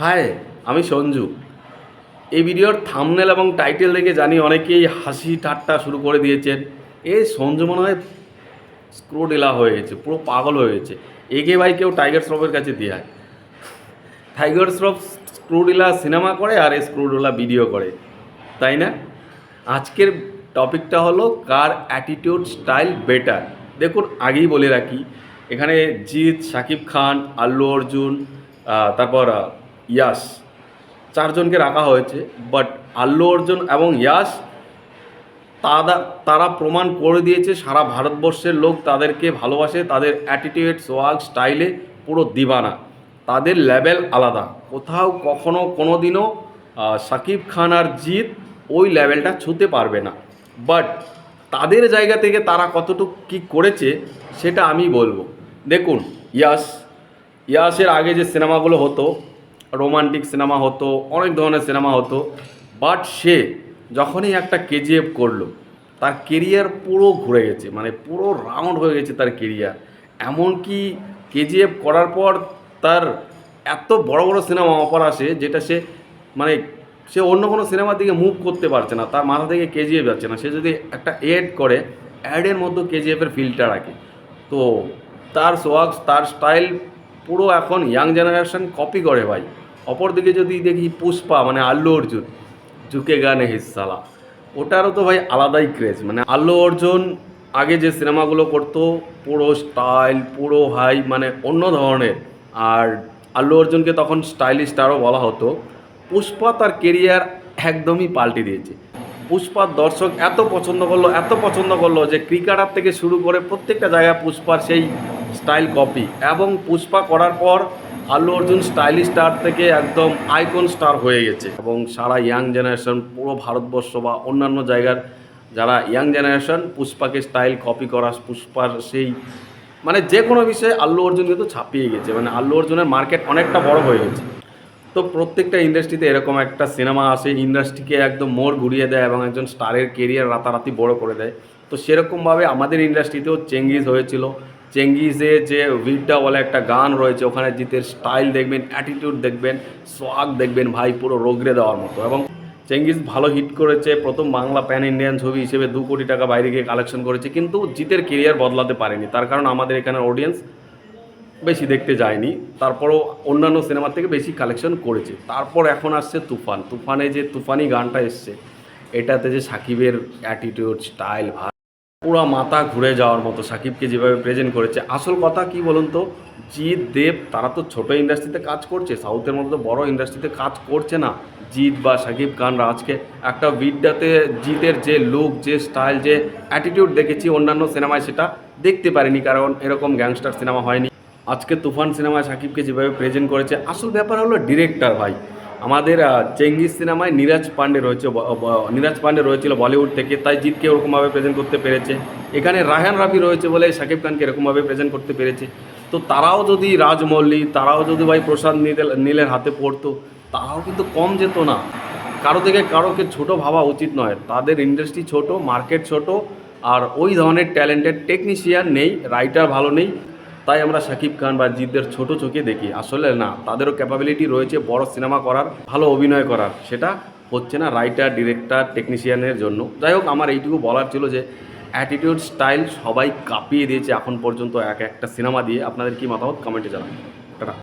High আমি সঞ্জু। এই ভিডিওর থামনেল এবং টাইটেল দেখে জানি অনেকেই হাসি ঠাট্টা শুরু করে দিয়েছেন। এই সঞ্জু মনে হয় স্ক্রোডিলা হয়ে গেছে, পুরো পাগল হয়ে গেছে। একে ভাই কেউ টাইগার শ্রফের কাছে দেয় টাইগার শ্রফ স্ক্রুডিলা সিনেমা করে আর এই স্ক্রুডিলা ভিডিও করে। তাই না? আজকের টপিকটা হলো কার অ্যাটিটিউড স্টাইল বেটার দেখুন, আগেই বলে রাখি, এখানে জিৎ শাকিব খান, আল্লু অর্জুন তারপর ইয়াশ চারজনকে রাখা হয়েছে বাট আল্লু অর্জুন এবং ইয়াশ তারা তারা প্রমাণ করে দিয়েছে সারা ভারতবর্ষের লোক তাদেরকে ভালোবাসে, তাদের অ্যাটিটিউড সোয়াগ স্টাইলে পুরো দিবানা। তাদের লেভেল আলাদা। কোথাও কখনো কোনো দিনও সাকিব খান আর জিৎ ওই লেভেলটা ছুঁতে পারবে না। বাট তাদের জায়গা থেকে তারা কতটুকু কী করেছে, সেটা আমি বলব। দেখুন, ইয়াস, ইয়াসের আগে যে সিনেমাগুলো হতো রোমান্টিক সিনেমা হতো, অনেক ধরনের সিনেমা হতো বাট সে যখনই একটা কেজিএফ করল, তার কেরিয়ার পুরো ঘুরে গেছে মানে পুরো রাউন্ড হয়ে গেছে তার কেরিয়ার এমনকি কেজিএফ করার পর তার এত বড় বড় সিনেমা অফার আসে, যেটা সে মানে সে অন্য কোনো সিনেমার দিকে মুভ করতে পারছে না, তার মাথা থেকে কেজিএফ যাচ্ছে না। সে যদি একটা এড করে অ্যাডের মধ্যে কেজিএফের ফিল্টার রাখে তো তার সোয়াক্স তার স্টাইল পুরো এখন ইয়াং জেনারেশন কপি করে ভাই। অপরদিকে যদি দেখি পুষ্পা মানে আল্লু অর্জুন, ঝুঁকে গানে হিসালা ওটারও তো ভাই আলাদাই ক্রেজ মানে আল্লু অর্জুন আগে যে সিনেমাগুলো করতো, পুরো স্টাইল পুরো হাই মানে অন্য ধরনের। আর আল্লু অর্জুনকে তখন স্টাইলিশ স্টারও বলা হতো। পুষ্পা তার কেরিয়ার একদমই পাল্টে দিয়েছে। পুষ্পার দর্শক এত পছন্দ করল, এত পছন্দ করল যে ক্রিকেটার থেকে শুরু করে প্রত্যেকটা জায়গায় পুষ্পার সেই স্টাইল কপি এবং পুষ্পা করার পর আল্লু অর্জুন স্টাইলিশ স্টার থেকে একদম আইকন স্টার হয়ে গেছে। এবং সারা ইয়াং জেনারেশন, পুরো ভারতবর্ষ বা অন্যান্য জায়গার যারা ইয়াং জেনারেশন, পুষ্পাকে স্টাইল কপি করা, পুষ্পার সেই মানে যে কোনো বিষয়ে আল্লু অর্জুন কিন্তু ছাপিয়ে গেছে। মানে আল্লু অর্জুনের মার্কেট অনেকটা বড় হয়ে গেছে। তো প্রত্যেকটা ইন্ডাস্ট্রিতে এরকম একটা সিনেমা আসে, ইন্ডাস্ট্রিকে একদম মোড় ঘুরিয়ে দেয় এবং একজন স্টারের কেরিয়ার রাতারাতি বড় করে দেয়। তো সেরকমভাবে আমাদের ইন্ডাস্ট্রিতেও চেঙ্গিজ হয়েছিল। চেঙ্গিজে যে ভিডটা বলে একটা গান রয়েছে, ওখানে জিতের স্টাইল দেখবেন অ্যাটিটিউড দেখবেন সোয়াগ দেখবেন ভাই, পুরো রোগড়ে দেওয়ার মতো। এবং চেঙ্গিজ ভালো হিট করেছে, প্রথম বাংলা প্যান ইন্ডিয়ান ছবি হিসেবে দু কোটি টাকা বাইরে গিয়ে কালেকশন করেছে, কিন্তু জিতের কেরিয়ার বদলাতে পারেনি। তার কারণ আমাদের এখানে অডিয়েন্স বেশি দেখতে যায়নি, তারপরও অন্যান্য সিনেমার থেকে বেশি কালেকশন করেছে। তারপর এখন আসছে তুফান। তুফানে যে তুফানি গানটা এসছে, এটাতে যে সাকিবের অ্যাটিটিউড স্টাইল ভাই পুরো মাথা ঘুরে যাওয়ার মতো সাকিবকে যেভাবে প্রেজেন্ট করেছে। আসল কথা কি বলুন তো? জিৎ, দেব, তারা তো ছোট ইন্ডাস্ট্রিতে কাজ করছে সাউথের মতো তো বড় ইন্ডাস্ট্রিতে কাজ করছে না। জিৎ বা সাকিব খানরা আজকে একটা বিডটাতে জিতের যে লুক যে স্টাইল যে অ্যাটিটিউড দেখেছি অন্যান্য সিনেমায়, সেটা দেখতে পারিনি, কারণ এরকম গ্যাংস্টার সিনেমা হয়নি। আজকে তুফান সিনেমায় সাকিবকে যেভাবে প্রেজেন্ট করেছে, আসল ব্যাপার হলো ডিরেক্টর ভাই। আমাদের চেঙ্গিস সিনেমায় নীরাজ পান্ডে রয়েছে নীরাজ পান্ডে রয়েছিল বলিউড থেকে, তাই জিতকে ওরকমভাবে প্রেজেন্ট করতে পেরেছে। এখানে রায়হান রাফি রয়েছে বলে সাকিব খানকে এরকমভাবে প্রেজেন্ট করতে পেরেছে। তো তারাও যদি রাজমল্লি তারাও যদি ভাই প্রসাদ নীলের হাতে পড়তো, তারাও কিন্তু কম যেত না। কারও থেকে কারোকে ছোট ভাবা উচিত নয়। তাদের ইন্ডাস্ট্রি ছোট মার্কেট ছোট, আর ওই ধরনের ট্যালেন্টেড টেকনিশিয়ান নেই রাইটার ভালো নেই। তাই আমরা শাকিব খান বা জিতদের ছোট চোখে দেখি। আসলে না, তাদেরও ক্যাপাবিলিটি রয়েছে বড় সিনেমা করার, ভালো অভিনয় করার। সেটা হচ্ছে না রাইটার ডিরেক্টর টেকনিশিয়ানের জন্য। যাই হোক, আমার এইটুকু বলার ছিল যে অ্যাটিটিউড স্টাইল সবাই কাঁপিয়ে দিয়েছে এখন পর্যন্ত এক একটা সিনেমা দিয়ে। আপনাদের কি মতামত? কমেন্টে জানান। টাটা।